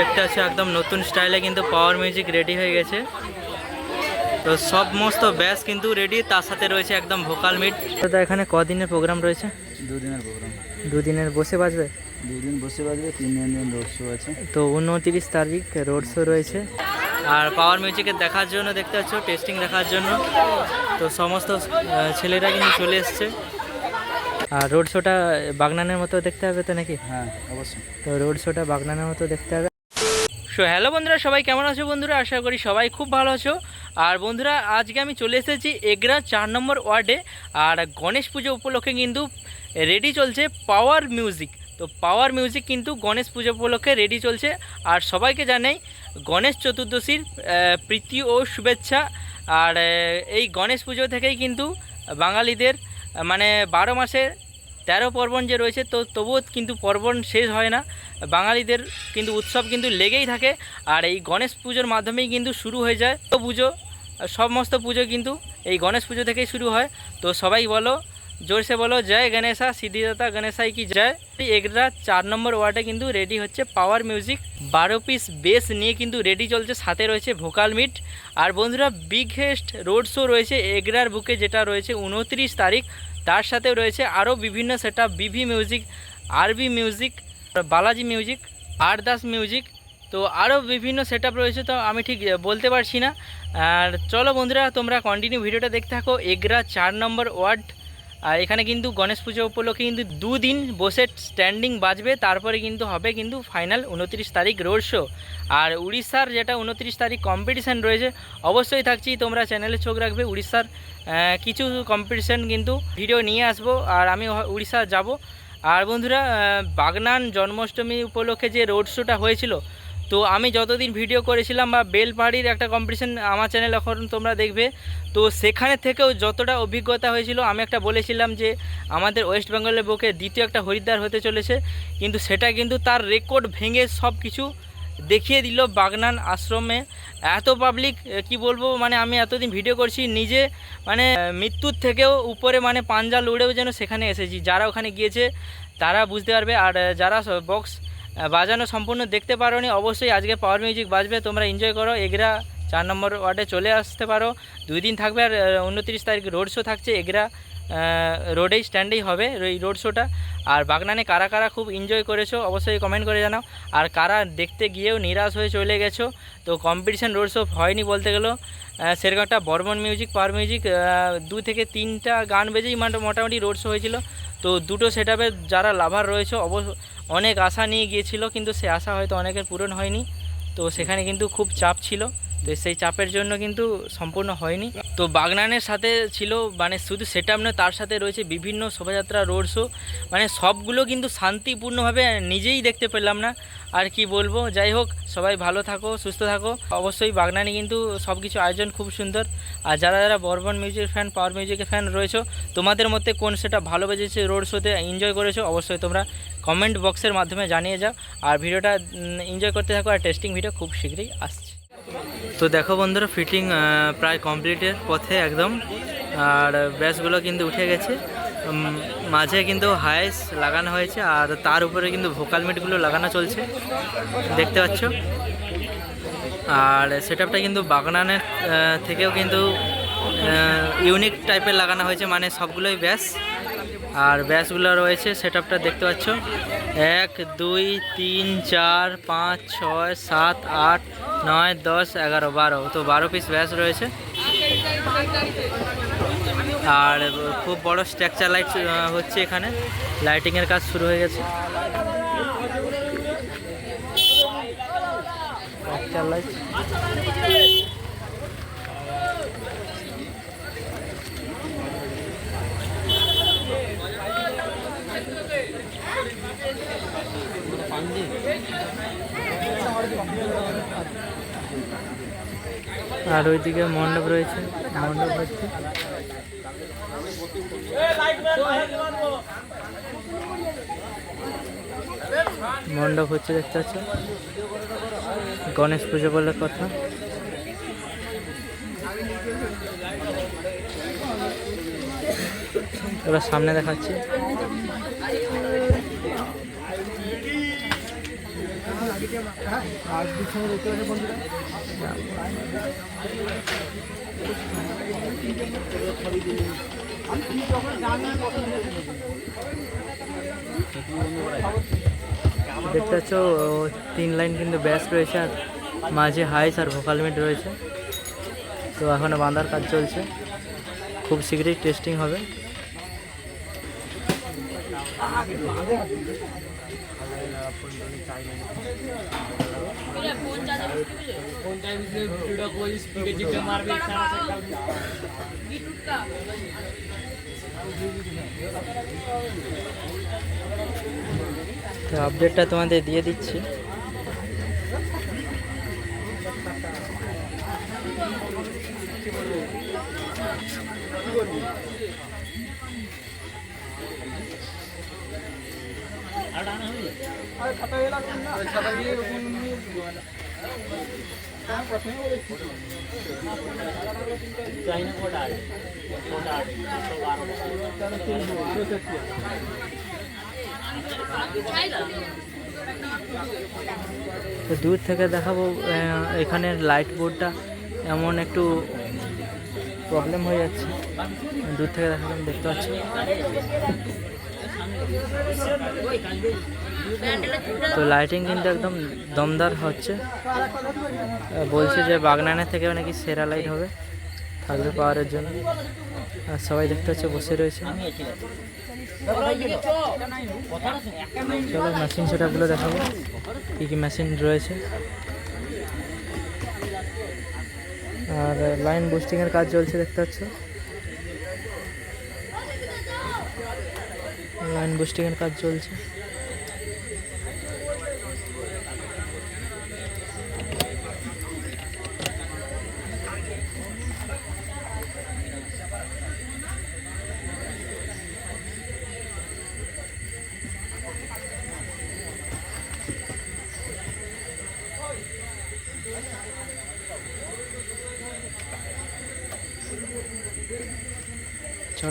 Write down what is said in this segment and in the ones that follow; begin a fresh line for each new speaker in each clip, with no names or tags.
দেখতে পাচ্ছ একদম নতুন স্টাইলে কিন্তু পাওয়ার মিউজিক রেডি হয়ে গেছে তো সমস্ত ব্যাস কিন্তু রেডি তার সাথে রয়েছে একদম ভোকাল মিট দাদা এখানে কদিনের প্রোগ্রাম রয়েছে দুদিনের প্রোগ্রাম দুদিনের বসে বাজবে
দুদিন বসে বাজবে তিন দিন রোড শো আছে
তো উনতিরিশ তারিখ রোড শো রয়েছে আর পাওয়ার মিউজিকের দেখার জন্য দেখতে পাচ্ছ টেস্টিং দেখার জন্য তো সমস্ত ছেলেরা কিন্তু চলে এসছে আর রোড শোটা বাগনানের মতো দেখতে হবে তো নাকি
হ্যাঁ অবশ্যই
তো রোড শোটা বাগনানের মতো দেখতে হবে সো হ্যালো বন্ধুরা সবাই কেমন আছো বন্ধুরা আশা করি সবাই খুব ভালো আছো আর বন্ধুরা আজকে আমি চলে এসেছি এগরা চার নম্বর ওয়ার্ডে আর গণেশ পুজো উপলক্ষে কিন্তু রেডি চলছে পাওয়ার মিউজিক তো পাওয়ার মিউজিক কিন্তু গণেশ পুজো উপলক্ষে রেডি চলছে আর সবাইকে জানাই গণেশ চতুর্দশীর প্রীতি ও শুভেচ্ছা আর এই গণেশ পুজো থেকেই কিন্তু বাঙালিদের মানে বারো মাসে তেরো পর্বণ যে রয়েছে তো তবুও কিন্তু পর্বণ শেষ হয় না বাঙালিদের কিন্তু উৎসব কিন্তু লেগেই থাকে আর এই গণেশ পুজোর মাধ্যমেই কিন্তু শুরু হয়ে যায় তো পুজো সমস্ত পুজো কিন্তু এই গণেশ পুজো থেকেই শুরু হয় তো সবাই বলো জোর সে বলো জয় গণেশা সিদ্ধিদাতা গণেশাই কি জয় এগরা চার নম্বর ওয়ার্ডে কিন্তু রেডি হচ্ছে পাওয়ার মিউজিক বারো পিস বেস নিয়ে কিন্তু রেডি চলছে সাথে রয়েছে ভোকাল মিট আর বন্ধুরা বিগেস্ট রোড শো রয়েছে এগরার বুকে যেটা রয়েছে উনত্রিশ তারিখ তার সাথে রয়েছে আরও বিভিন্ন set BV music RB music Balaji music আর দাস মিউজিক তো আরও বিভিন্ন সেট রয়েছে তো আমি ঠিক বলতে পারছি না আর চলো বন্ধুরা তোমরা কন্টিনিউ ভিডিওটা দেখতে থাকো এগরা চার নম্বর ওয়ার্ড আর এখানে কিন্তু গণেশ পুজো উপলক্ষে কিন্তু দুদিন বসে স্ট্যান্ডিং বাজবে তারপরে কিন্তু হবে কিন্তু ফাইনাল উনত্রিশ তারিখ রোড শো আর উড়িষ্যার যেটা উনত্রিশ তারিখ কম্পিটিশান রয়েছে অবশ্যই থাকছি তোমরা চ্যানেলে চোখ রাখবে উড়িষ্যার কিছু কম্পিটিশান কিন্তু ভিডিও নিয়ে আসবো আর আমি উড়িষ্যা যাব আর বন্ধুরা বাগনান জন্মাষ্টমী উপলক্ষে যে রোড শোটা হয়েছিল তো আমি যতদিন ভিডিও করেছিলাম বা বেলপাহাড়ির একটা কম্পিটিশান আমার চ্যানেল এখন তোমরা দেখবে তো সেখানে থেকেও যতটা অভিজ্ঞতা হয়েছিল আমি একটা বলেছিলাম যে আমাদের ওয়েস্ট বেঙ্গলের বুকে দ্বিতীয় একটা হরিদ্বার হতে চলেছে কিন্তু সেটা কিন্তু তার রেকর্ড ভেঙে সব কিছু দেখিয়ে দিল বাগনান আশ্রমে এত পাবলিক কি বলবো মানে আমি এতদিন ভিডিও করছি নিজে মানে মৃত্যুর থেকেও উপরে মানে পাঞ্জা লড়েও যেন সেখানে এসেছি যারা ওখানে গিয়েছে তারা বুঝতে পারবে আর যারা বক্স বাজানো সম্পূর্ণ দেখতে পারো অবশ্যই আজকে পাওয়ার মিউজিক বাজবে তোমরা এনজয় করো এগরা চার নম্বর ওয়ার্ডে চলে আসতে পারো দুই দিন থাকবে আর উনত্রিশ তারিখ রোড শো থাকছে এগরা রোডেই স্ট্যান্ডেই হবে এই রোড শোটা আর বাগনানে কারা কারা খুব এনজয় করেছো অবশ্যই কমেন্ট করে জানাও আর কারা দেখতে গিয়েও নিরাশ হয়ে চলে গেছো তো কম্পিটিশান রোড শো হয়নি বলতে গেলো সেরকম একটা বর্মন মিউজিক পাওয়ার মিউজিক দু থেকে তিনটা গান বেজেই মোটামুটি রোড শো হয়েছিল তো দুটো সেট যারা লাভার রয়েছে অবশ্য অনেক আশা নিয়ে গিয়েছিল কিন্তু সে আশা হয়তো অনেকের পূরণ হয়নি তো সেখানে কিন্তু খুব চাপ ছিল তো সেই চাপের জন্য কিন্তু সম্পূর্ণ হয়নি তো বাগনানের সাথে ছিল মানে শুধু সেটা নয় তার সাথে রয়েছে বিভিন্ন শোভাযাত্রা রোড শো মানে সবগুলো কিন্তু শান্তিপূর্ণভাবে নিজেই দেখতে পেলাম না আর কি বলবো যাই হোক সবাই ভালো থাকো সুস্থ থাকো অবশ্যই বাগনানে কিন্তু সব কিছু আয়োজন খুব সুন্দর আর যারা যারা বর্বন মিউজিক ফ্যান পাওয়ার মিউজিকের ফ্যান রয়েছে তোমাদের মধ্যে কোন সেটা ভালো বেজেছে রোড শোতে এনজয় করেছো অবশ্যই তোমরা কমেন্ট বক্সের মাধ্যমে জানিয়ে যাও আর ভিডিওটা এনজয় করতে থাকো আর টেস্টিং ভিডিও খুব শীঘ্রই আসছে তো দেখো বন্ধুরা ফিটিং প্রায় কমপ্লিটের পথে একদম আর ব্যাসগুলো কিন্তু উঠে গেছে মাঝে কিন্তু হাইস লাগানো হয়েছে আর তার উপরে কিন্তু ভোকাল মিটগুলো লাগানো চলছে দেখতে পাচ্ছ আর সেটআপটা কিন্তু বাগনানের থেকেও কিন্তু ইউনিক টাইপের লাগানো হয়েছে মানে সবগুলোই ব্যাস আর ব্যাসগুলো রয়েছে সেট দেখতে পাচ্ছ এক দুই তিন চার পাঁচ ছয় সাত আট নয় দশ এগারো বারো তো বারো পিস ব্যাস রয়েছে আর খুব বড় স্ট্রাকচার লাইট হচ্ছে এখানে লাইটিংয়ের কাজ শুরু হয়ে গেছে স্ট্রাকচার লাইট আর ওইদিকে মণ্ডপ রয়েছে মণ্ডপ হচ্ছে মণ্ডপ হচ্ছে দেখতে পাচ্ছ গণেশ পুজো বলে কথা এবার সামনে দেখাচ্ছি দেখতে পাচ্ছ তিন লাইন কিন্তু ব্যাস রয়েছে আর মাঝে হাইস আর ভোকাল মিট রয়েছে তো এখনও বাঁধার কাজ চলছে খুব শীঘ্রই টেস্টিং হবে তো আপডেটটা তোমাদের দিয়ে দিচ্ছি কি তো দূর থেকে দেখাবো এখানের লাইট বোর্ডটা এমন একটু প্রবলেম হয়ে যাচ্ছে দূর থেকে দেখাবো দেখতে পাচ্ছি তো লাইটিং কিন্তু একদম দমদার হচ্ছে বলছে যে বাগনানের থেকে নাকি সেরা লাইট হবে থাকবে পাওয়ারের জন্য আর সবাই দেখতে হচ্ছে বসে রয়েছে চলো মেশিন সেটাপগুলো দেখাবো কী কী মেশিন রয়েছে আর লাইন বুস্টিংয়ের কাজ চলছে দেখতে পাচ্ছ লাইন বসে কাজ চলছে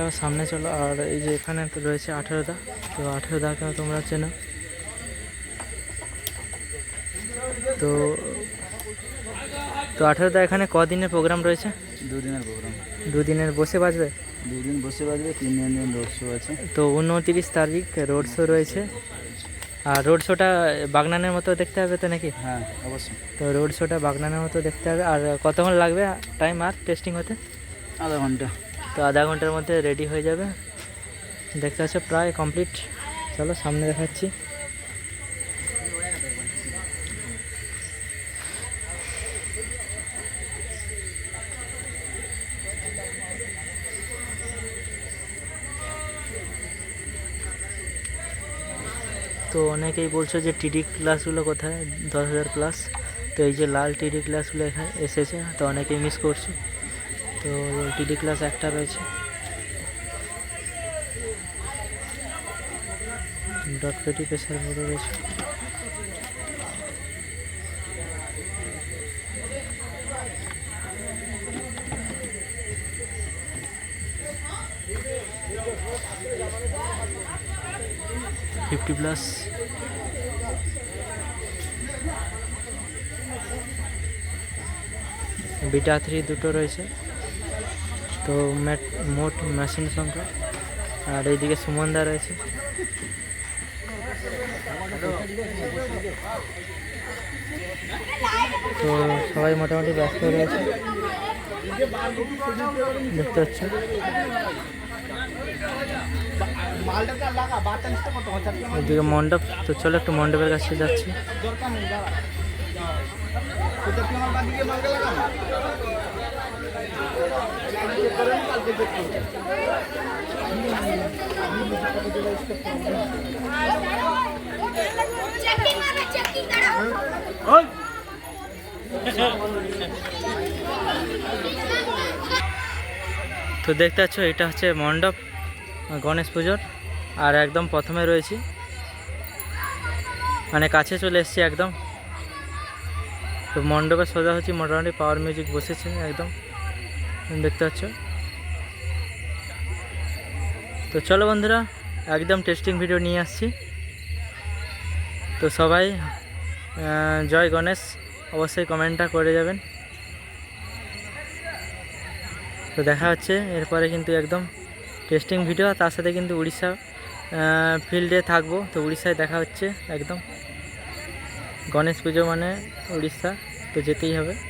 চলো সামনে চলো আর এই যে এখানে একটা রয়েছে আঠেরো দা তো আঠেরো দাকে তোমরা চেনো তো তো আঠেরো দা এখানে কদিনের প্রোগ্রাম রয়েছে
দুদিনের প্রোগ্রাম
দুদিনের বসে বাজবে
দুদিন বসে বাজবে তিন দিন রোড শো আছে
তো উনত্রিশ তারিখ রোড শো রয়েছে আর রোড শোটা বাগনানের মতো দেখতে হবে তো নাকি
হ্যাঁ অবশ্যই
তো রোড শোটা বাগনানের মতো দেখতে হবে আর কতক্ষণ লাগবে টাইম আর টেস্টিং হতে আধা ঘন্টা তো আধা ঘন্টার মধ্যে রেডি হয়ে যাবে দেখতে আছে প্রায় কমপ্লিট চলো সামনে দেখাচ্ছি তো অনেকেই বলছো যে টিডি ক্লাসগুলো কোথায় দশ হাজার ক্লাস তো এই যে লাল টিডি ক্লাসগুলো এখানে এসেছে তো অনেকেই মিস করছে তো টিডি ক্লাস একটা রয়েছে ডট পেটি পেশার বোর্ডও রয়েছে ফিফটি প্লাস বিটা থ্রি দুটো রয়েছে তো ম্যাট মোট মেশিন সংখ্যা আর এইদিকে সুমনদা রয়েছে তো সবাই মোটামুটি ব্যস্ত রয়েছে দেখতে পাচ্ছি এদিকে মণ্ডপ তো চলো একটু মণ্ডপের কাছে যাচ্ছি তো দেখতে পাচ্ছ এটা হচ্ছে মণ্ডপ গণেশ পুজোর আর একদম প্রথমে রয়েছি মানে কাছে চলে এসছি একদম তো মণ্ডপে সোজা হচ্ছে মোটামুটি পাওয়ার মিউজিক বসেছে একদম দেখতে পাচ্ছ তো চলো বন্ধুরা একদম টেস্টিং ভিডিও নিয়ে আসছি তো সবাই জয় গণেশ অবশ্যই কমেন্টটা করে যাবেন তো দেখা হচ্ছে এরপরে কিন্তু একদম টেস্টিং ভিডিও তার সাথে কিন্তু উড়িষ্যা ফিল্ডে থাকবো তো উড়িষ্যায় দেখা হচ্ছে একদম গণেশ পুজো মানে উড়িষ্যা তো যেতেই হবে